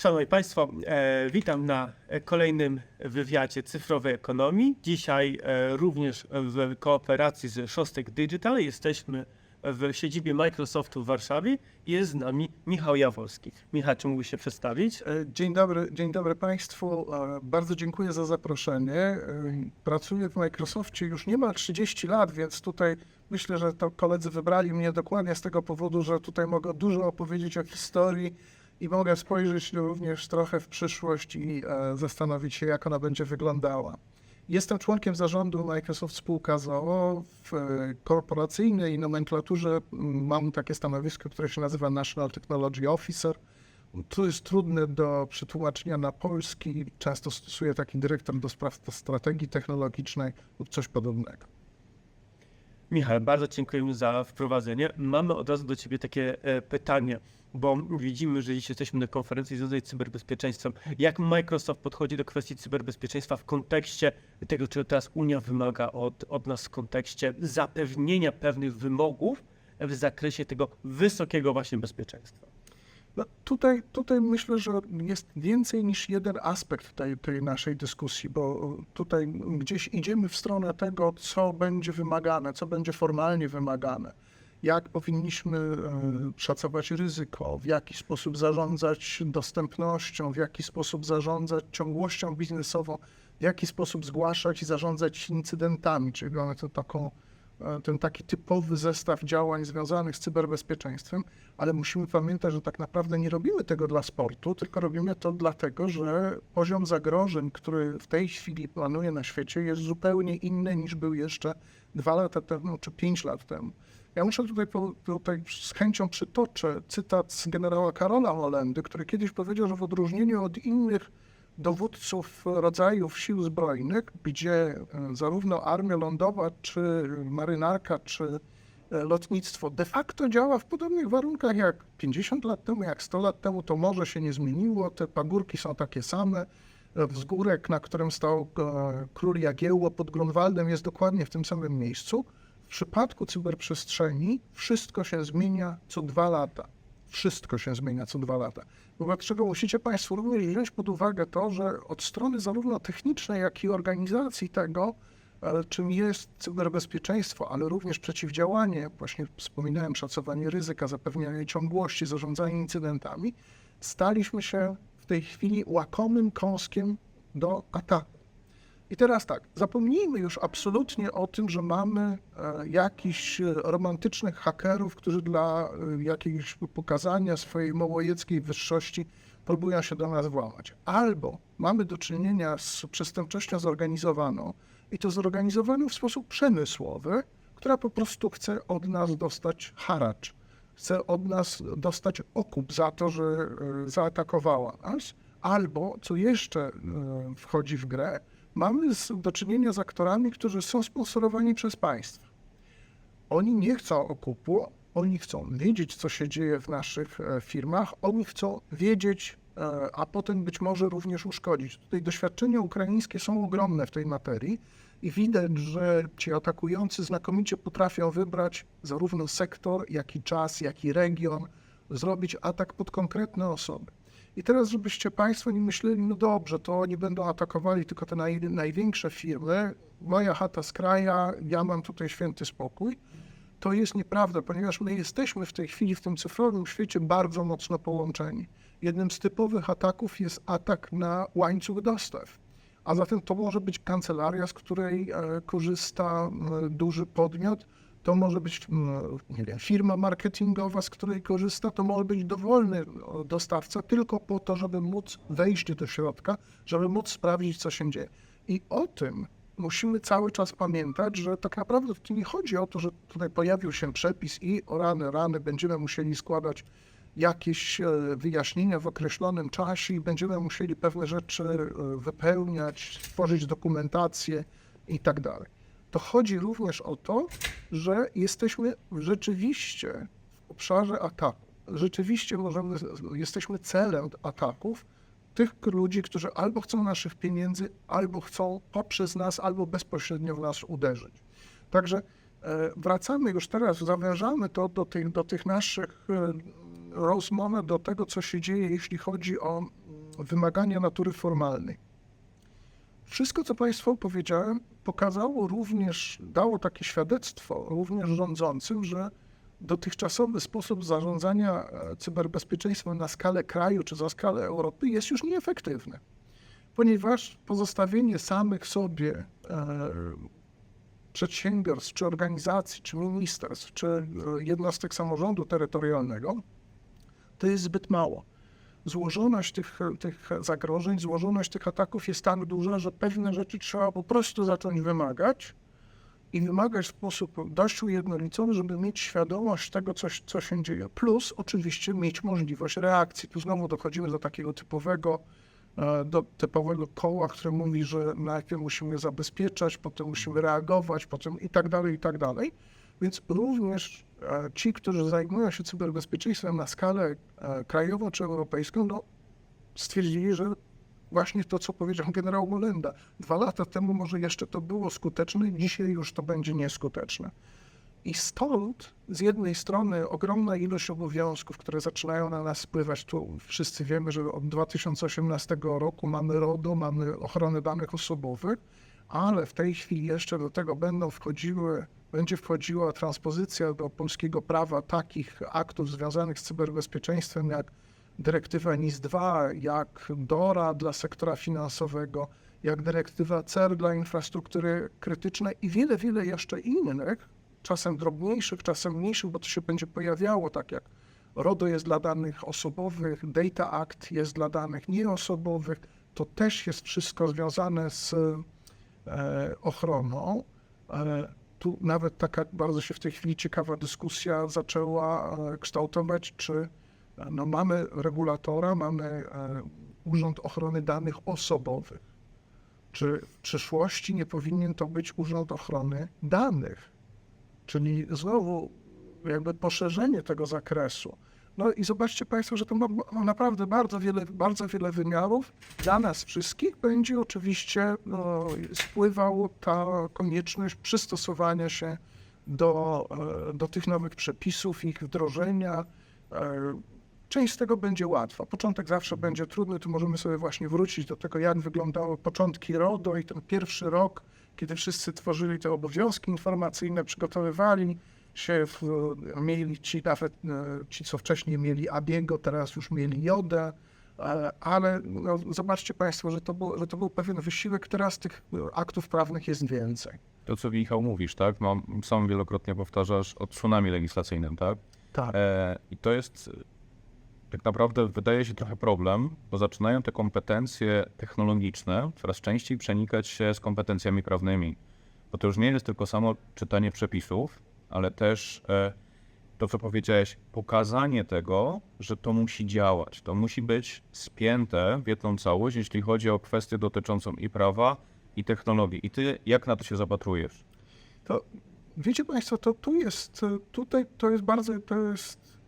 Szanowni Państwo, e, witam na kolejnym wywiadzie cyfrowej ekonomii. Dzisiaj e, również w kooperacji z Szostek Digital jesteśmy w siedzibie Microsoftu w Warszawie i jest z nami Michał Jaworski. Michał, czy mógłbyś się przedstawić? E, Dzień dobry, dzień dobry Państwu. E, Bardzo dziękuję za zaproszenie. E, Pracuję w Microsoftie już niemal 30 lat, więc tutaj myślę, że to koledzy wybrali mnie dokładnie z tego powodu, że tutaj mogę dużo opowiedzieć o historii i mogę spojrzeć również trochę w przyszłość i e, zastanowić się, jak ona będzie wyglądała. Jestem członkiem zarządu Microsoft Spółka z o.o. W e, korporacyjnej nomenklaturze mam takie stanowisko, które się nazywa National Technology Officer. To jest trudne do przetłumaczenia na polski. Często stosuję taki dyrektor do spraw strategii technologicznej lub coś podobnego. Michał, bardzo dziękujemy za wprowadzenie. Mamy od razu do Ciebie takie e, pytanie, bo widzimy, że dziś jesteśmy na konferencji związanej z cyberbezpieczeństwem. Jak Microsoft podchodzi do kwestii cyberbezpieczeństwa w kontekście tego, czego teraz Unia wymaga od, od nas w kontekście zapewnienia pewnych wymogów w zakresie tego wysokiego właśnie bezpieczeństwa? No, tutaj, tutaj myślę, że jest więcej niż jeden aspekt tej, tej naszej dyskusji, bo tutaj gdzieś idziemy w stronę tego, co będzie wymagane, co będzie formalnie wymagane. Jak powinniśmy e, szacować ryzyko, w jaki sposób zarządzać dostępnością, w jaki sposób zarządzać ciągłością biznesową, w jaki sposób zgłaszać i zarządzać incydentami, czyli mamy to taką ten taki typowy zestaw działań związanych z cyberbezpieczeństwem, ale musimy pamiętać, że tak naprawdę nie robimy tego dla sportu, tylko robimy to dlatego, że poziom zagrożeń, który w tej chwili planuje na świecie, jest zupełnie inny niż był jeszcze dwa lata temu czy pięć lat temu. Ja muszę tutaj, tutaj z chęcią przytoczę cytat z generała Karola Molendy, który kiedyś powiedział, że w odróżnieniu od innych dowódców rodzajów sił zbrojnych, gdzie e, zarówno armia lądowa, czy marynarka, czy e, lotnictwo de facto działa w podobnych warunkach jak 50 lat temu, jak 100 lat temu, to morze się nie zmieniło, te pagórki są takie same. E, Wzgórek, na którym stał król Jagiełło pod Grunwaldem jest dokładnie w tym samym miejscu. W przypadku cyberprzestrzeni wszystko się zmienia co dwa lata. Wszystko się zmienia co dwa lata. Wobec czego musicie Państwo również wziąć pod uwagę to, że od strony zarówno technicznej, jak i organizacji tego, e, czym jest cyberbezpieczeństwo, ale również przeciwdziałanie, właśnie wspominałem, szacowanie ryzyka, zapewnianie ciągłości, zarządzanie incydentami, staliśmy się w tej chwili łakomym kąskiem do ataku. I teraz tak, zapomnijmy już absolutnie o tym, że mamy e, jakichś e, romantycznych hakerów, którzy dla e, jakiegoś pokazania swojej małowieckiej wyższości próbują się do nas włamać. Albo mamy do czynienia z przestępczością zorganizowaną i to zorganizowaną w sposób przemysłowy, która po prostu chce od nas dostać haracz, chce od nas dostać okup za to, że zaatakowała nas. Albo, co jeszcze wchodzi w grę, mamy z, do czynienia z aktorami, którzy są sponsorowani przez państwo. Oni nie chcą okupu, oni chcą wiedzieć, co się dzieje w naszych e, firmach, oni chcą wiedzieć, e, a potem być może również uszkodzić. Tutaj doświadczenia ukraińskie są ogromne w tej materii i widać, że ci atakujący znakomicie potrafią wybrać zarówno sektor, jak i czas, jak i region, zrobić atak pod konkretne osoby. I teraz, żebyście Państwo nie myśleli, no dobrze, to oni będą atakowali tylko te naj, największe firmy, moja chata z kraja, ja mam tutaj święty spokój. To jest nieprawda, ponieważ my jesteśmy w tej chwili w tym cyfrowym świecie bardzo mocno połączeni. Jednym z typowych ataków jest atak na łańcuch dostaw. A zatem to może być kancelaria, z której e, korzysta duży podmiot, to może być mm, nie wiem, firma marketingowa, z której korzysta, to może być dowolny dostawca, tylko po to, żeby móc wejść do środka, żeby móc sprawdzić, co się dzieje. I o tym musimy cały czas pamiętać, że tak naprawdę tu nie chodzi o to, że tutaj pojawił się przepis i o rany, rany będziemy musieli składać jakieś e, wyjaśnienia w określonym czasie i będziemy musieli pewne rzeczy e, wypełniać, tworzyć dokumentację i tak dalej. To chodzi również o to, że jesteśmy rzeczywiście w obszarze ataku. Rzeczywiście możemy, jesteśmy celem ataków tych ludzi, którzy albo chcą naszych pieniędzy, albo chcą poprzez nas, albo bezpośrednio w nas uderzyć. Także e, wracamy już teraz, zawężamy to do tych, do tych naszych e, rozmów, do tego, co się dzieje, jeśli chodzi o wymagania natury formalnej. Wszystko, co Państwu powiedziałem, pokazało również, dało takie świadectwo również rządzącym, że dotychczasowy sposób zarządzania e, cyberbezpieczeństwem na skalę kraju czy za skalę Europy jest już nieefektywny, ponieważ pozostawienie samych sobie e, przedsiębiorstw, czy organizacji, czy ministerstw, czy e, jednostek samorządu terytorialnego, to jest zbyt mało. Złożoność tych, tych zagrożeń, złożoność tych ataków jest tak duża, że pewne rzeczy trzeba po prostu zacząć wymagać i wymagać w sposób dość ujednolicony, żeby mieć świadomość tego, co, co się dzieje. Plus oczywiście mieć możliwość reakcji. Tu znowu dochodzimy do takiego typowego, e, do typowego koła, które mówi, że najpierw musimy zabezpieczać, potem musimy reagować, potem i tak dalej, i tak dalej. Więc również ci, którzy zajmują się cyberbezpieczeństwem na skalę e, krajową czy europejską, no, stwierdzili, że właśnie to, co powiedział generał Molenda. Dwa lata temu może jeszcze to było skuteczne, dzisiaj już to będzie nieskuteczne. I stąd z jednej strony ogromna ilość obowiązków, które zaczynają na nas spływać. Tu wszyscy wiemy, że od 2018 roku mamy RODO, mamy ochronę danych osobowych, ale w tej chwili jeszcze do tego będą wchodziły, będzie wchodziła transpozycja do polskiego prawa takich aktów związanych z cyberbezpieczeństwem, jak dyrektywa NIS-2, jak DORA dla sektora finansowego, jak dyrektywa CER dla infrastruktury krytycznej i wiele, wiele jeszcze innych, czasem drobniejszych, czasem mniejszych, bo to się będzie pojawiało, tak jak RODO jest dla danych osobowych, Data Act jest dla danych nieosobowych, to też jest wszystko związane z e, ochroną. E, tu nawet taka bardzo się w tej chwili ciekawa dyskusja zaczęła e, kształtować, czy no, mamy regulatora, mamy e, Urząd Ochrony Danych Osobowych. Czy w przyszłości nie powinien to być Urząd Ochrony Danych? Czyli znowu jakby poszerzenie tego zakresu. No i zobaczcie Państwo, że to ma, ma naprawdę bardzo wiele, bardzo wiele wymiarów. Dla nas wszystkich będzie oczywiście no, ta konieczność przystosowania się do, e, do tych nowych przepisów, ich wdrożenia. E, Część z tego będzie łatwa. Początek zawsze będzie trudny. Tu możemy sobie właśnie wrócić do tego, jak wyglądały początki RODO i ten pierwszy rok, kiedy wszyscy tworzyli te obowiązki informacyjne, przygotowywali się, w, mieli ci nawet e, ci, co wcześniej mieli Abiego, teraz już mieli Jodę, e, ale no, zobaczcie Państwo, że to, był, że to był pewien wysiłek, teraz tych aktów prawnych jest więcej. To, co Michał mówisz, tak? Mam, sam wielokrotnie powtarzasz o tsunami legislacyjnym, tak? Tak. E, I to jest e, tak naprawdę wydaje się trochę problem, bo zaczynają te kompetencje technologiczne coraz częściej przenikać się z kompetencjami prawnymi. Bo to już nie jest tylko samo czytanie przepisów, ale też e, to, co powiedziałeś, pokazanie tego, że to musi działać. To musi być spięte w jedną całość, jeśli chodzi o kwestię dotyczącą i prawa, i technologii. I ty jak na to się zapatrujesz? To wiecie Państwo, to tu jest, tutaj to jest bardzo, to jest,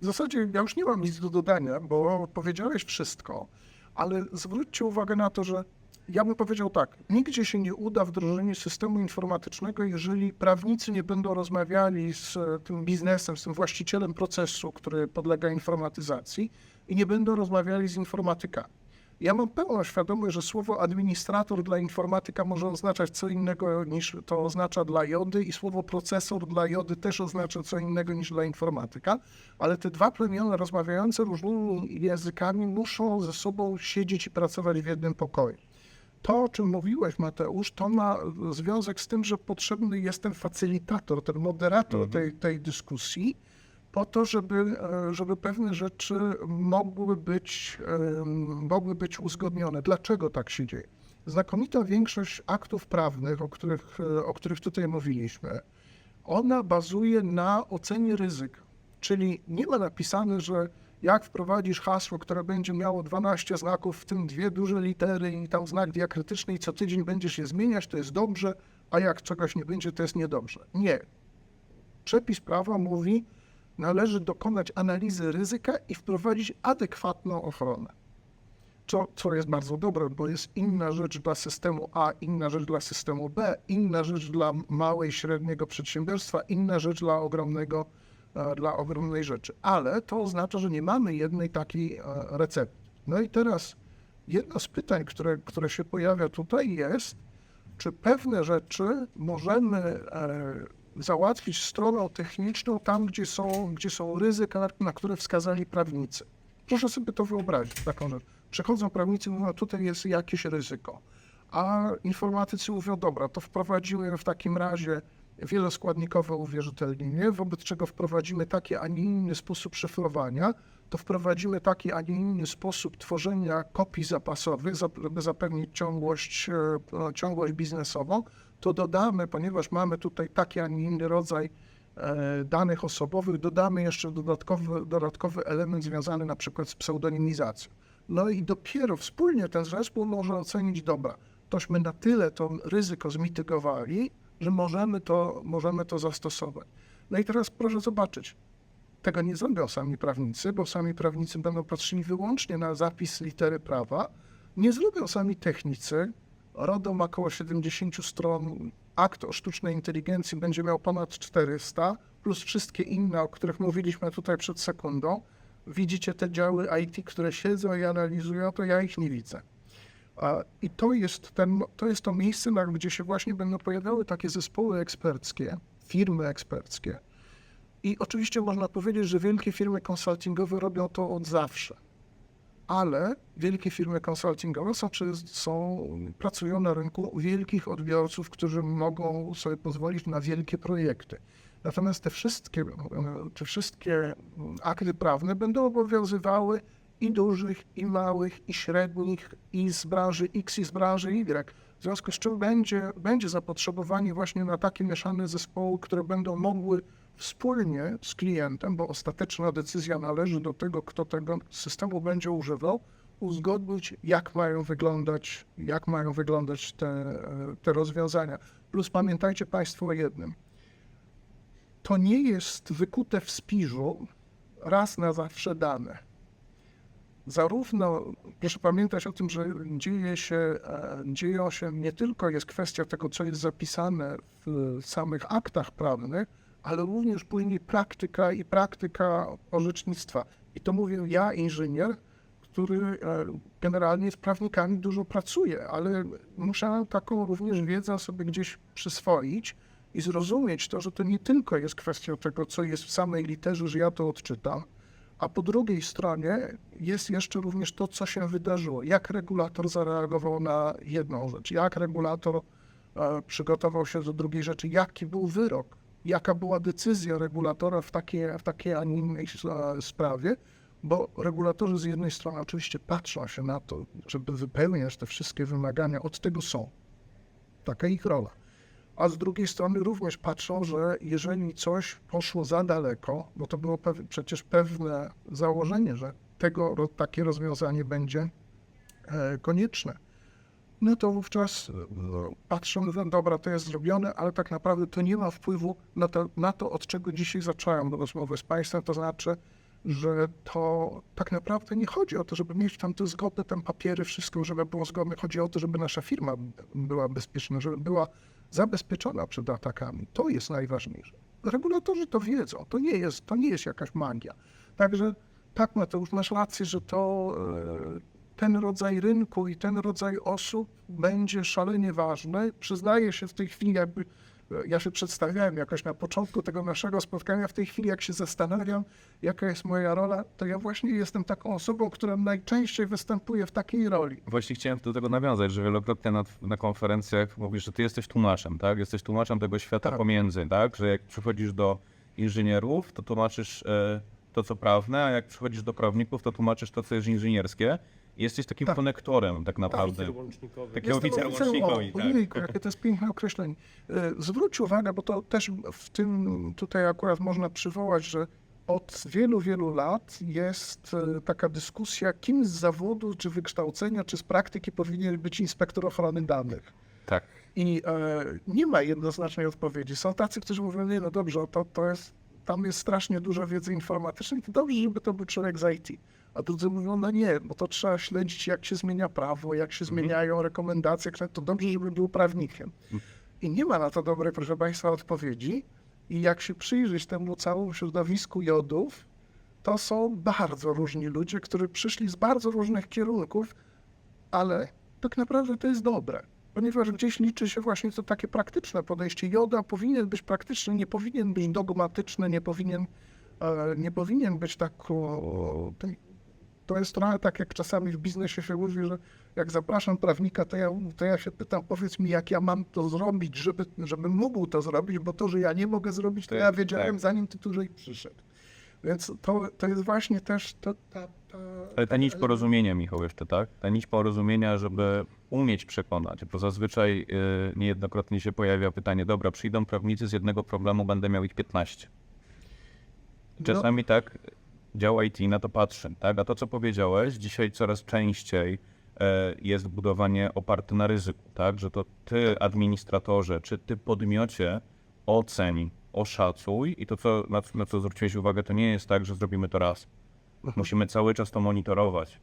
w zasadzie ja już nie mam nic do dodania, bo powiedziałeś wszystko, ale zwróćcie uwagę na to, że ja bym powiedział tak, nigdzie się nie uda wdrożenie systemu informatycznego, jeżeli prawnicy nie będą rozmawiali z tym biznesem, z tym właścicielem procesu, który podlega informatyzacji i nie będą rozmawiali z informatykami. Ja mam pełną świadomość, że słowo administrator dla informatyka może oznaczać co innego niż to oznacza dla jody i słowo procesor dla jody też oznacza co innego niż dla informatyka, ale te dwa plemiona rozmawiające różnymi językami muszą ze sobą siedzieć i pracować w jednym pokoju. To, o czym mówiłeś, Mateusz, to ma związek z tym, że potrzebny jest ten facylitator, ten moderator tej, tej dyskusji, po to, żeby, e, żeby pewne rzeczy mogły być, mogły być uzgodnione. Dlaczego tak się dzieje? Znakomita większość aktów prawnych, o których, e, o których tutaj mówiliśmy, ona bazuje na ocenie ryzyka. Czyli nie ma napisane, że jak wprowadzisz hasło, które będzie miało 12 znaków, w tym dwie duże litery i tam znak diakrytyczny i co tydzień będziesz je zmieniać, to jest dobrze, a jak czegoś nie będzie, to jest niedobrze. Nie. Przepis prawa mówi, należy dokonać analizy ryzyka i wprowadzić adekwatną ochronę. Co, co jest bardzo dobre, bo jest inna rzecz dla systemu A, inna rzecz dla systemu B, inna rzecz dla małej i średniego przedsiębiorstwa, inna rzecz dla ogromnego, dla ogromnej rzeczy. Ale to oznacza, że nie mamy jednej takiej e, recepty. No i teraz jedno z pytań, które, które się pojawia tutaj jest, czy pewne rzeczy możemy e, załatwić stroną techniczną tam, gdzie są, gdzie są ryzyka, na, które wskazali prawnicy. Proszę sobie to wyobrazić, taką rzecz. Przychodzą prawnicy i mówią, "No, tutaj jest jakieś ryzyko. A informatycy mówią, dobra, to wprowadzimy w takim razie wieloskładnikowe uwierzytelnienie, wobec czego wprowadzimy taki, a nie inny sposób szyfrowania, to wprowadzimy taki, a nie inny sposób tworzenia kopii zapasowych, zap- żeby zapewnić ciągłość, e, ciągłość biznesową, to dodamy, ponieważ mamy tutaj taki, a nie inny rodzaj e, danych osobowych, dodamy jeszcze dodatkowy, dodatkowy element związany na przykład z pseudonimizacją. No i dopiero wspólnie ten zespół może ocenić, dobra, tośmy na tyle to ryzyko zmitygowali, że możemy to, możemy to zastosować. No i teraz proszę zobaczyć, tego nie zrobią sami prawnicy, bo sami prawnicy będą patrzyli wyłącznie na zapis litery prawa. Nie zrobią sami technicy. RODO ma około 70 stron. Akt o sztucznej inteligencji będzie miał ponad 400, plus wszystkie inne, o których mówiliśmy tutaj przed sekundą. Widzicie te działy IT, które siedzą i analizują, to ja ich nie widzę. I to jest, ten, to jest to miejsce, gdzie się właśnie będą pojawiały takie zespoły eksperckie, firmy eksperckie. I oczywiście można powiedzieć, że wielkie firmy konsultingowe robią to od zawsze. Ale wielkie firmy konsultingowe są, są, pracują na rynku wielkich odbiorców, którzy mogą sobie pozwolić na wielkie projekty. Natomiast te wszystkie, te wszystkie akty prawne będą obowiązywały i dużych, i małych, i średnich, i z branży X, i z branży Y. W związku z czym będzie, będzie zapotrzebowanie właśnie na takie mieszane zespoły, które będą mogły wspólnie z klientem, bo ostateczna decyzja należy do tego, kto tego systemu będzie używał, uzgodnić, jak mają wyglądać, jak mają wyglądać te, te rozwiązania. Plus pamiętajcie Państwo o jednym. To nie jest wykute w spiżu raz na zawsze dane zarówno, proszę pamiętać o tym, że dzieje się, e, dzieją się nie tylko jest kwestia tego, co jest zapisane w samych aktach prawnych, ale również później praktyka i praktyka orzecznictwa. I to mówię ja, inżynier, który e, generalnie z prawnikami dużo pracuje, ale muszę taką również wiedzę sobie gdzieś przyswoić i zrozumieć to, że to nie tylko jest kwestia tego, co jest w samej literze, że ja to odczytam, a po drugiej stronie jest jeszcze również to, co się wydarzyło. Jak regulator zareagował na jedną rzecz, jak regulator e, przygotował się do drugiej rzeczy, jaki był wyrok, jaka była decyzja regulatora w takiej, w takiej, a nie innej e, sprawie, bo regulatorzy z jednej strony oczywiście patrzą się na to, żeby wypełniać te wszystkie wymagania, od tego są. Taka ich rola a z drugiej strony również patrzą, że jeżeli coś poszło za daleko, bo to było pew- przecież pewne założenie, że tego, takie rozwiązanie będzie e, konieczne, no to wówczas e, patrzą, że dobra, to jest zrobione, ale tak naprawdę to nie ma wpływu na to, na to od czego dzisiaj zacząłem rozmowę z Państwem, to znaczy, że to tak naprawdę nie chodzi o to, żeby mieć tam te zgodne tam papiery, wszystko, żeby było zgodne. Chodzi o to, żeby nasza firma była bezpieczna, żeby była zabezpieczona przed atakami. To jest najważniejsze. Regulatorzy to wiedzą. To nie jest, to nie jest jakaś magia. Także tak, Mateusz, masz rację, że to e, ten rodzaj rynku i ten rodzaj osób będzie szalenie ważny. Przyznaję się w tej chwili, jakby ja się przedstawiałem jakoś na początku tego naszego spotkania. W tej chwili, jak się zastanawiam, jaka jest moja rola, to ja właśnie jestem taką osobą, która najczęściej występuje w takiej roli. Właśnie chciałem do tego nawiązać, że wielokrotnie na, na konferencjach mówisz, że ty jesteś tłumaczem, tak? Jesteś tłumaczem tego świata Tak. pomiędzy, tak? Że jak przychodzisz do inżynierów, to tłumaczysz e, to, co prawne, a jak przychodzisz do prawników, to tłumaczysz to, co jest inżynierskie. Jesteś takim Tak. konektorem tak naprawdę. Oficer łącznikowy. Taki oficer łącznikowy, tak. Ojejku, jakie to jest piękne określenie. E, Zwróć uwagę, bo to też w tym tutaj akurat można przywołać, że od wielu, wielu lat jest e, taka dyskusja, kim z zawodu, czy wykształcenia, czy z praktyki powinien być inspektor ochrony danych. Tak. I e, nie ma jednoznacznej odpowiedzi. Są tacy, którzy mówią, nie no dobrze, to, to jest, tam jest strasznie dużo wiedzy informatycznej, to dobrze, żeby to był człowiek z IT. A drudzy mówią, no nie, bo to trzeba śledzić, jak się zmienia prawo, jak się zmieniają rekomendacje, to dobrze, żeby był prawnikiem. I nie ma na to dobrej, proszę Państwa, odpowiedzi. I jak się przyjrzeć temu całemu środowisku jodów, to są bardzo różni ludzie, którzy przyszli z bardzo różnych kierunków ale tak naprawdę to jest dobre, ponieważ gdzieś liczy się właśnie to takie praktyczne podejście. Joda powinien być praktyczny, nie powinien być dogmatyczny, nie powinien, e, nie powinien być tak. To jest trochę tak, jak czasami w biznesie się mówi, że jak zapraszam prawnika, to ja, to ja się pytam, powiedz mi, jak ja mam to zrobić, żeby, żebym mógł to zrobić, bo to, że ja nie mogę zrobić, to To ja jest- wiedziałem, tak. zanim ty tutaj przyszedł. Więc to, to jest właśnie też ta, ta, ta, Ale ta nić porozumienia, Michał, jeszcze, tak? Ta nić porozumienia, żeby umieć przekonać, bo zazwyczaj y, niejednokrotnie się pojawia pytanie, dobra, przyjdą prawnicy z jednego problemu, będę miał ich 15. Czasami tak działa IT na to patrzy, tak? A to, co powiedziałeś, dzisiaj coraz częściej e, jest budowanie oparte na ryzyku, tak? Że to ty, administratorze, czy ty podmiocie oceń, oszacuj i to, co, na, na co zwróciłeś uwagę, to nie jest tak, że zrobimy to raz. Musimy cały czas to monitorować.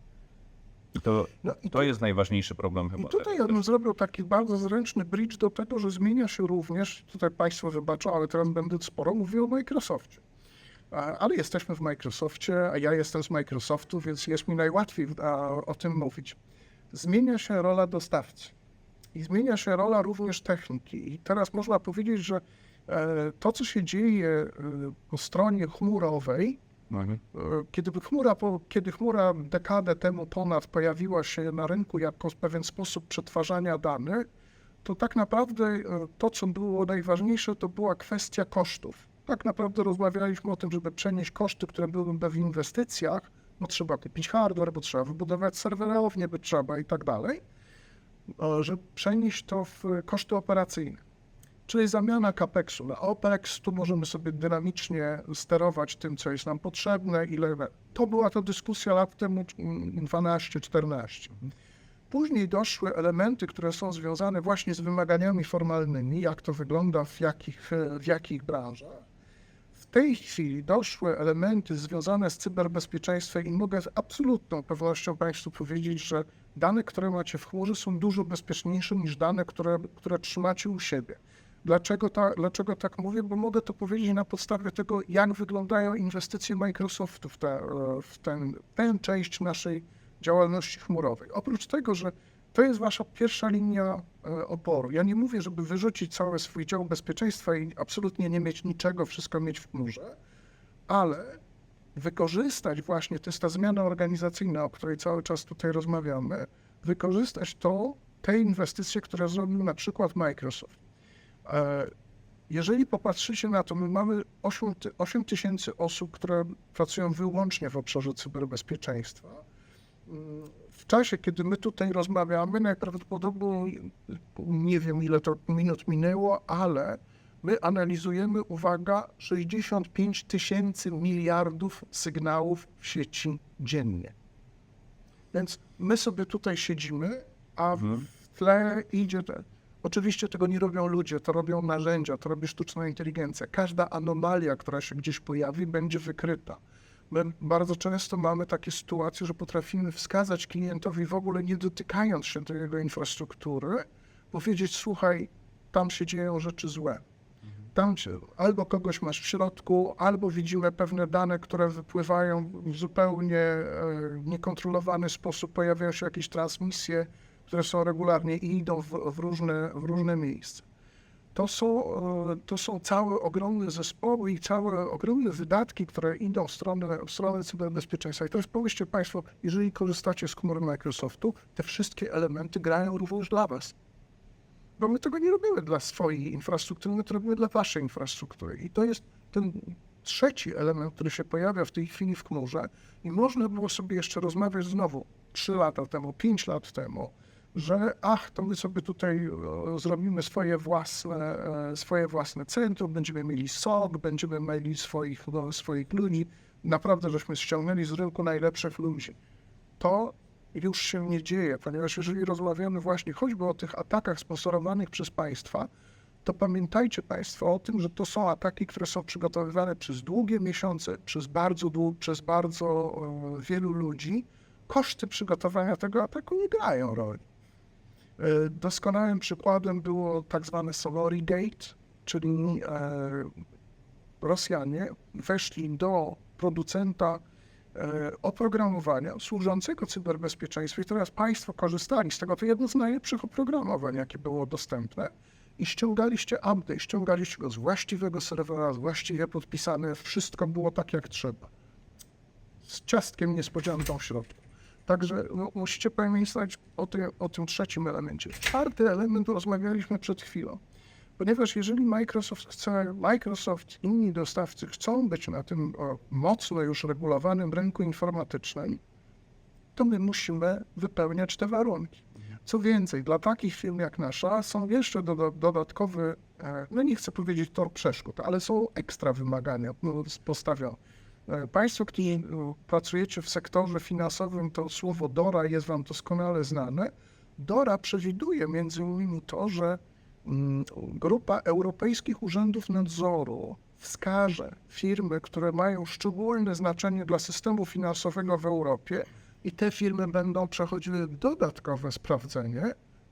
I to, No i to jest najważniejszy problem chyba. I tutaj ja bym zrobił taki bardzo zręczny bridge do tego, że zmienia się również, tutaj Państwo wybaczą, ale teraz będę sporo mówił o Microsoftie. Ale jesteśmy w Microsoftie, a ja jestem z Microsoftu, więc jest mi najłatwiej o tym mówić. Zmienia się rola dostawcy i zmienia się rola również techniki. I teraz można powiedzieć, że e, to, co się dzieje e, po stronie chmurowej, Mhm. E, Kiedy chmura, kiedy chmura dekadę temu ponad pojawiła się na rynku jako pewien sposób przetwarzania danych, to tak naprawdę to, co było najważniejsze, to była kwestia kosztów. Tak naprawdę rozmawialiśmy o tym, żeby przenieść koszty, które byłyby w inwestycjach, bo trzeba kupić hardware, bo trzeba wybudować serwerownię, by trzeba i tak dalej, żeby przenieść to w koszty operacyjne. Czyli zamiana CAPEX-u na OPEX, tu możemy sobie dynamicznie sterować tym, co jest nam potrzebne, ile. To była to dyskusja lat temu mm, 12-14. Później doszły elementy, które są związane właśnie z wymaganiami formalnymi, jak to wygląda w jakich, w jakich branżach. W tej chwili doszły elementy związane z cyberbezpieczeństwem i mogę z absolutną pewnością Państwu powiedzieć, że dane, które macie w chmurze są dużo bezpieczniejsze niż dane, które, które trzymacie u siebie. Dlaczego, ta, dlaczego tak mówię? Bo mogę to powiedzieć na podstawie tego, jak wyglądają inwestycje Microsoftu w, te, w ten, tę część naszej działalności chmurowej. Oprócz tego, że to jest wasza pierwsza linia e, oporu. Ja nie mówię, żeby wyrzucić cały swój dział bezpieczeństwa i absolutnie nie mieć niczego, wszystko mieć w chmurze, ale wykorzystać właśnie, to jest ta zmiana organizacyjna, o której cały czas tutaj rozmawiamy, wykorzystać to, te inwestycje, które zrobił na przykład Microsoft. E, Jeżeli popatrzycie na to, my mamy 8 ty- 8 tysięcy osób, które pracują wyłącznie w obszarze cyberbezpieczeństwa. W czasie, kiedy my tutaj rozmawiamy, najprawdopodobniej nie wiem ile to minut minęło, ale my analizujemy, uwaga, 65 tysięcy miliardów sygnałów w sieci dziennie. Więc my sobie tutaj siedzimy, a w tle idzie. Te, oczywiście tego nie robią ludzie, to robią narzędzia, to robi sztuczna inteligencja. Każda anomalia, która się gdzieś pojawi, będzie wykryta. My bardzo często mamy takie sytuacje, że potrafimy wskazać klientowi w ogóle nie dotykając się do jego infrastruktury, powiedzieć: Słuchaj, tam się dzieją rzeczy złe. Tam się, albo kogoś masz w środku, albo widzimy pewne dane, które wypływają w zupełnie e, niekontrolowany sposób, pojawiają się jakieś transmisje, które są regularnie i idą w, w, różne, w różne miejsca. To są, e, to są całe ogromne zespoły i całe ogromne wydatki, które idą w stronę, w stronę cyberbezpieczeństwa. I to jest, pomyślcie Państwo, jeżeli korzystacie z chmury Microsoftu, te wszystkie elementy grają również dla Was. Bo my tego nie robimy dla swojej infrastruktury, my to robimy dla Waszej infrastruktury. I to jest ten trzeci element, który się pojawia w tej chwili w chmurze. I można było sobie jeszcze rozmawiać znowu 3 lata temu, 5 lat temu, że ach, to my sobie tutaj e, zrobimy swoje własne, e, swoje własne centrum, będziemy mieli SOC, będziemy mieli swoich, no, swoich ludzi. Naprawdę, żeśmy ściągnęli z rynku najlepszych ludzi. To już się nie dzieje, ponieważ jeżeli rozmawiamy właśnie choćby o tych atakach sponsorowanych przez państwa, to pamiętajcie Państwo o tym, że to są ataki, które są przygotowywane przez długie miesiące, przez bardzo, dłu- przez bardzo e, wielu ludzi. Koszty przygotowania tego ataku nie grają roli. E, Doskonałym przykładem było tak zwane Solori Gate, czyli e, Rosjanie weszli do producenta e, oprogramowania służącego cyberbezpieczeństwu i teraz Państwo korzystali z tego, to jedno z najlepszych oprogramowań, jakie było dostępne i ściągaliście update, ściągaliście go z właściwego serwera, z właściwie podpisane, wszystko było tak jak trzeba. Z ciastkiem niespodzianką w środku. Także no, musicie pamiętać o tym, o tym trzecim elemencie. Czwarty element rozmawialiśmy przed chwilą. Ponieważ jeżeli Microsoft chce, Microsoft i inni dostawcy chcą być na tym o, mocno już regulowanym rynku informatycznym, to my musimy wypełniać te warunki. Co więcej, dla takich firm jak nasza są jeszcze doda- dodatkowy, e, no nie chcę powiedzieć tor przeszkód, ale są ekstra wymagania no, postawione. E, Państwo, którzy e, pracujecie w sektorze finansowym, to słowo DORA jest Wam doskonale znane. DORA przewiduje między innymi to, że mm, grupa Europejskich Urzędów Nadzoru wskaże firmy, które mają szczególne znaczenie dla systemu finansowego w Europie i te firmy będą przechodziły dodatkowe sprawdzenie,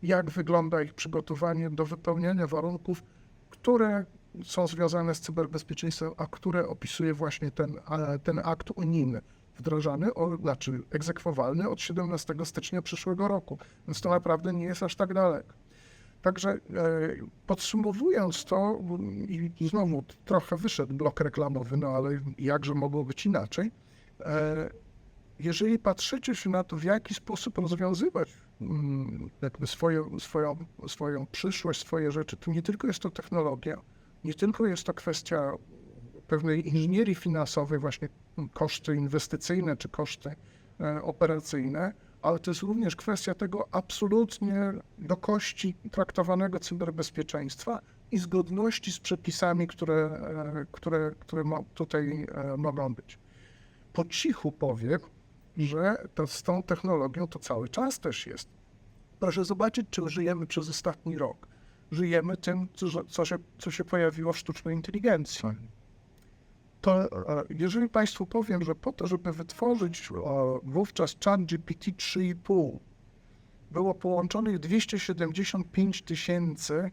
jak wygląda ich przygotowanie do wypełniania warunków, które są związane z cyberbezpieczeństwem, a które opisuje właśnie ten, ten akt unijny wdrażany, znaczy egzekwowalny od 17 stycznia przyszłego roku. Więc to naprawdę nie jest aż tak daleko. Także e, podsumowując to, i znowu trochę wyszedł blok reklamowy, no ale jakże mogło być inaczej, e, jeżeli patrzycie się na to, w jaki sposób rozwiązywać mm, jakby swoją, swoją, swoją przyszłość, swoje rzeczy, to nie tylko jest to technologia, nie tylko jest to kwestia pewnej inżynierii finansowej, właśnie koszty inwestycyjne czy koszty e, operacyjne, ale to jest również kwestia tego absolutnie do kości traktowanego cyberbezpieczeństwa i zgodności z przepisami, które, e, które, które tutaj e, mogą być. Po cichu powiem, że to z tą technologią to cały czas też jest. Proszę zobaczyć, czym żyjemy przez ostatni rok. Żyjemy tym, co, co, się, co się pojawiło w sztucznej inteligencji. To e, jeżeli Państwu powiem, że po to, żeby wytworzyć wówczas chat GPT 3,5, było połączonych 275 tysięcy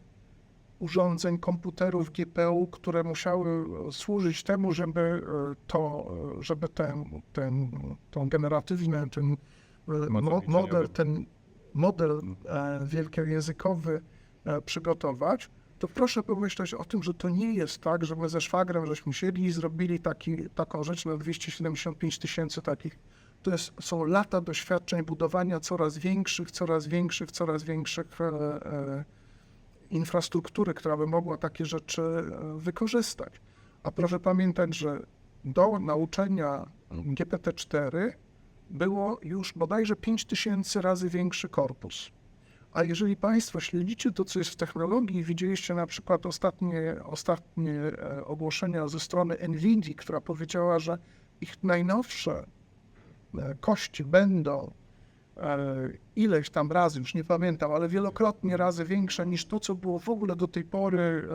urządzeń, komputerów, GPU, które musiały e, służyć temu, żeby e, to, e, żeby ten, ten, tą generatywny, ten model, ten model wielkojęzykowy przygotować, to proszę pomyśleć o tym, że to nie jest tak, że my ze szwagrem żeśmy siedli i zrobili taki, taką rzecz na 275 tysięcy takich. To jest, są lata doświadczeń budowania coraz większych, coraz większych, coraz większych e, e, infrastruktury, która by mogła takie rzeczy e, wykorzystać. A proszę pamiętać, że do nauczenia GPT-4 było już bodajże 5000 razy większy korpus. A jeżeli Państwo śledzicie to, co jest w technologii, widzieliście na przykład ostatnie, ostatnie e, ogłoszenia ze strony NVIDIA, która powiedziała, że ich najnowsze e, kości będą e, ileś tam razy, już nie pamiętam, ale wielokrotnie razy większe niż to, co było w ogóle do tej pory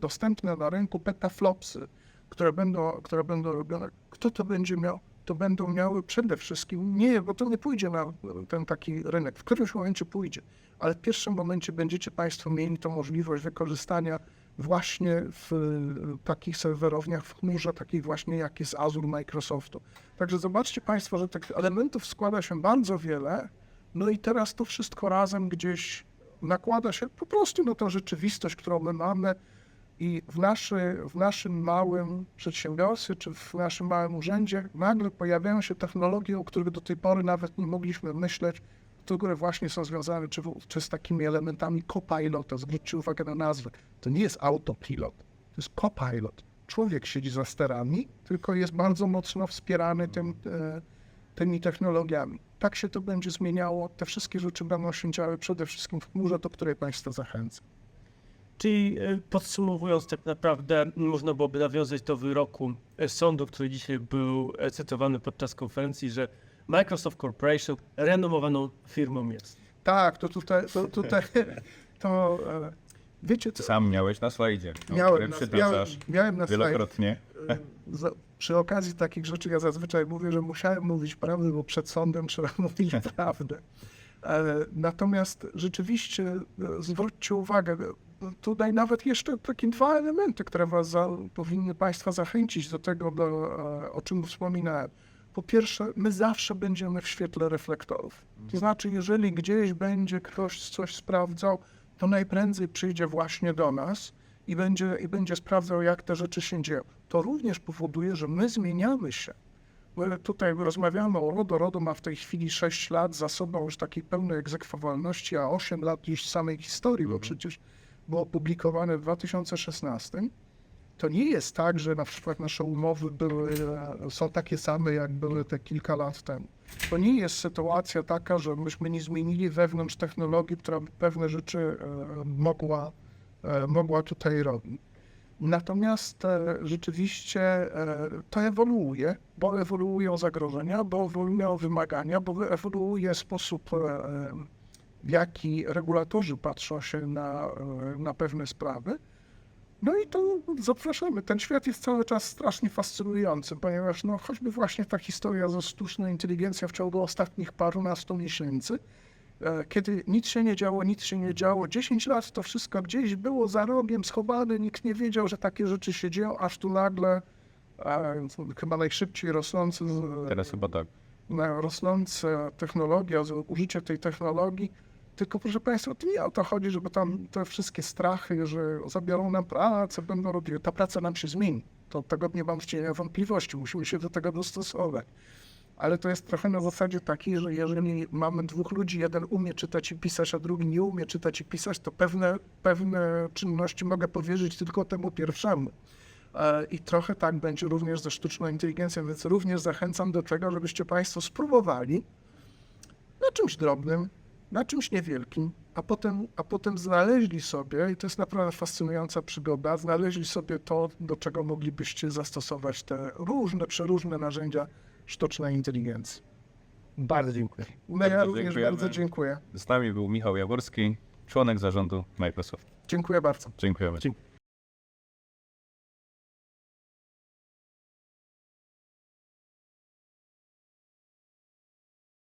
dostępne na rynku, petaflopsy, które będą, które będą robione. Kto to będzie miał? To będą miały przede wszystkim, nie, bo to nie pójdzie na ten taki rynek, w którymś momencie pójdzie, ale w pierwszym momencie będziecie Państwo mieli tą możliwość wykorzystania właśnie w takich serwerowniach w chmurze, takich właśnie jak jest Azure Microsoftu. Także zobaczcie Państwo, że tych elementów składa się bardzo wiele, no i teraz to wszystko razem gdzieś nakłada się po prostu na tą rzeczywistość, którą my mamy i w, naszy, w naszym małym przedsiębiorstwie czy w naszym małym urzędzie nagle pojawiają się technologie, o których do tej pory nawet nie mogliśmy myśleć, które właśnie są związane czy, czy z takimi elementami copilota. Zwróćcie uwagę na nazwę. To nie jest autopilot, to jest copilot. Człowiek siedzi za sterami, tylko jest bardzo mocno wspierany tym, e, tymi technologiami. Tak się to będzie zmieniało. Te wszystkie rzeczy będą się działy przede wszystkim w chmurze, do której Państwa zachęcam. Czyli e, podsumowując, tak naprawdę można byłoby nawiązać do wyroku e, sądu, który dzisiaj był e, cytowany podczas konferencji, że Microsoft Corporation renomowaną firmą jest. Tak, to tutaj, to, tutaj, to wiecie co, Sam miałeś na slajdzie, no, miałem na, miałem, miałem na wielokrotnie. przy okazji takich rzeczy ja zazwyczaj mówię, że musiałem mówić prawdę, bo przed sądem trzeba mówić prawdę. Natomiast rzeczywiście zwróćcie uwagę, tutaj nawet jeszcze takie dwa elementy, które was za, powinny Państwa zachęcić do tego, do, e, o czym wspominałem. Po pierwsze, my zawsze będziemy w świetle reflektorów. To znaczy, jeżeli gdzieś będzie ktoś coś sprawdzał, to najprędzej przyjdzie właśnie do nas i będzie, i będzie sprawdzał, jak te rzeczy się dzieją. To również powoduje, że my zmieniamy się. My tutaj rozmawiamy o RODO. RODO ma w tej chwili 6 lat za sobą już takiej pełnej egzekwowalności, a 8 lat już samej historii, bo przecież było opublikowane w 2016. To nie jest tak, że na przykład nasze umowy były, są takie same, jak były te kilka lat temu. To nie jest sytuacja taka, że myśmy nie zmienili wewnątrz technologii, która pewne rzeczy e, mogła, e, mogła tutaj robić. Natomiast e, rzeczywiście to ewoluuje, bo ewoluują zagrożenia, bo ewoluują wymagania, bo ewoluuje sposób, w jaki regulatorzy patrzą się na, e, na pewne sprawy. No i to zapraszamy. Ten świat jest cały czas strasznie fascynujący, ponieważ no, choćby właśnie ta historia ze sztuczną inteligencją w ciągu ostatnich parunastu miesięcy, e, kiedy nic się nie działo, nic się nie działo. 10 lat to wszystko gdzieś było za rogiem schowane, nikt nie wiedział, że takie rzeczy się dzieją, aż tu nagle e, chyba najszybciej rosnący, Teraz chyba tak. na rosnące technologia, użycie tej technologii. Tylko proszę Państwa, to nie o to chodzi, żeby tam te wszystkie strachy, że zabiorą nam pracę, będą robiły. Ta praca nam się zmieni. To tego nie mam cienia wątpliwości. Musimy się do tego dostosować. Ale to jest trochę na zasadzie takiej, że jeżeli mamy dwóch ludzi, jeden umie czytać i pisać, a drugi nie umie czytać i pisać, to pewne, pewne czynności mogę powierzyć tylko temu pierwszemu. E, I trochę tak będzie również ze sztuczną inteligencją, więc również zachęcam do tego, żebyście Państwo spróbowali na czymś drobnym, na czymś niewielkim, a potem, a potem znaleźli sobie, i to jest naprawdę fascynująca przygoda, znaleźli sobie to, do czego moglibyście zastosować te różne, przeróżne narzędzia sztucznej inteligencji. Bardzo dziękuję. No ja również dziękujemy. bardzo dziękuję. Z nami był Michał Jaworski, członek zarządu Microsoft. Dziękuję bardzo. Dziękujemy. Dziękuję.